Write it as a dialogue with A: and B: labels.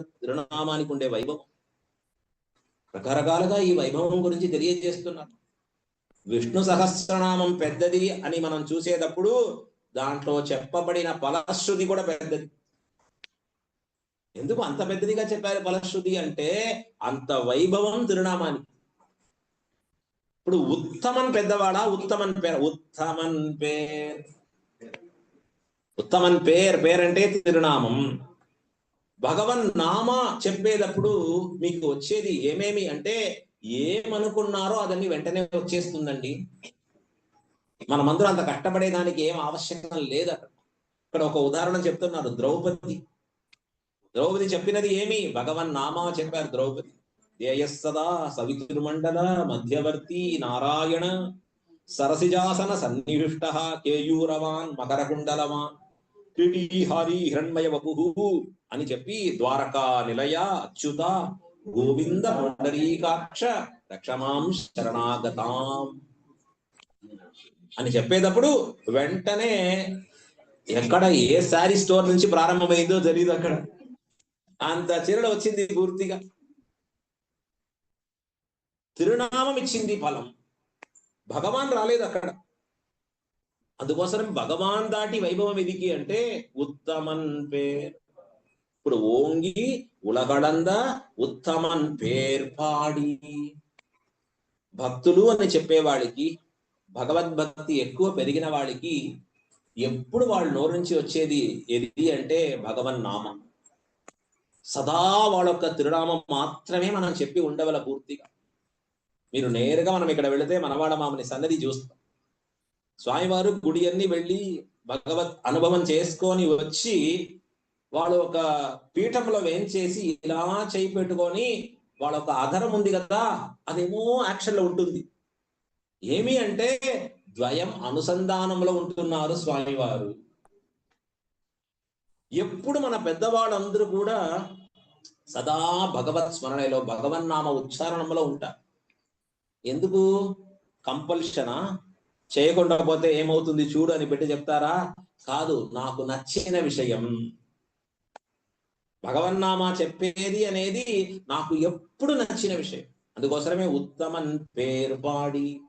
A: తిరునామానికి ఉండే వైభవం. రకరకాలుగా ఈ వైభవం గురించి తెలియజేస్తున్నారు. విష్ణు సహస్రనామం పెద్దది అని మనం చూసేటప్పుడు దాంట్లో చెప్పబడిన ఫలశ్రుతి కూడా పెద్దది. ఎందుకు అంత పెద్దదిగా చెప్పారు ఫలశ్రుతి అంటే అంత వైభవం తిరునామానికి. ఇప్పుడు ఉత్తమన్ పెద్దవాడా? ఉత్తమన్ పేరు. ఉత్తమన్ పేర్. ఉత్తమన్ పేర్. పేరంటే తిరునామం. భగవన్ నామ చెప్పేటప్పుడు మీకు వచ్చేది ఏమేమి అంటే ఏమనుకున్నారో అదన్నీ వెంటనే వచ్చేస్తుందండి. మనమందరం అంత కష్టపడేదానికి ఏం ఆవశ్యకం లేదు అక్కడ. ఇక్కడ ఒక ఉదాహరణ చెప్తున్నారు ద్రౌపది. ద్రౌపది చెప్పినది ఏమి? భగవన్ నామా చెప్పారు ద్రౌపది. ధ్యేయస్సదా సవితుర్మండల మధ్యవర్తి నారాయణ సరసిజాసన సన్నివిష్ట కేయూరవాన్ మకరకుండలవాన్. హారి హిరణ్మయ వపు అని చెప్పి ద్వారకా నిలయ అచ్యుత గోవింద పుండరీకాక్ష రక్షమాం శరణాగతాం అని చెప్పేటప్పుడు వెంటనే ఎక్కడ ఏ శారీ స్టోర్ నుంచి ప్రారంభమైందో తెలియదు అక్కడ. అంత చీరలు వచ్చింది పూర్తిగా. తిరునామం ఇచ్చింది ఫలం. భగవాన్ రాలేదు అక్కడ. అందుకోసం భగవాన్ దాటి వైభవం ఎదికి అంటే ఉత్తమన్ పేర్. ఇప్పుడు ఓంగి ఉలగడంద ఉత్తమన్ పేర్ పాడి. భక్తులు అని చెప్పేవాడికి భగవద్భక్తి ఎక్కువ పెరిగిన వాడికి ఎప్పుడు వాళ్ళ నోరు నుంచి వచ్చేది ఏది అంటే భగవన్ నామం. సదా వాళ్ళ యొక్క తిరునామం మాత్రమే మనం చెప్పి ఉండవల పూర్తిగా. మీరు నేరుగా మనం ఇక్కడ వెళితే మనవాడ మామని సన్నది చూస్తాం. స్వామివారు గుడి అన్ని వెళ్ళి భగవత్ అనుభవం చేసుకొని వచ్చి వాళ్ళు ఒక పీఠంలో వేంచేసి ఇలా చేయి పెట్టుకొని వాళ్ళ ఒక ఆధారం ఉంది కదా అదేమో యాక్షన్లో ఉంటుంది. ఏమి అంటే ద్వయం అనుసంధానంలో ఉంటున్నారు స్వామివారు. ఎప్పుడు మన పెద్దవాళ్ళందరూ కూడా సదా భగవత్ స్మరణలో భగవన్నామ ఉచ్చారణంలో ఉంటారు. ఎందుకు? కంపల్షనా? చేయకుండా పోతే ఏమవుతుంది చూడు అని పెట్టి చెప్తారా? కాదు నాకు నచ్చిన విషయం. భగవన్నామా చెప్పేది అనేది నాకు ఎప్పుడు నచ్చిన విషయం. అందుకోసమే ఉత్తమన్ పేర్పాడి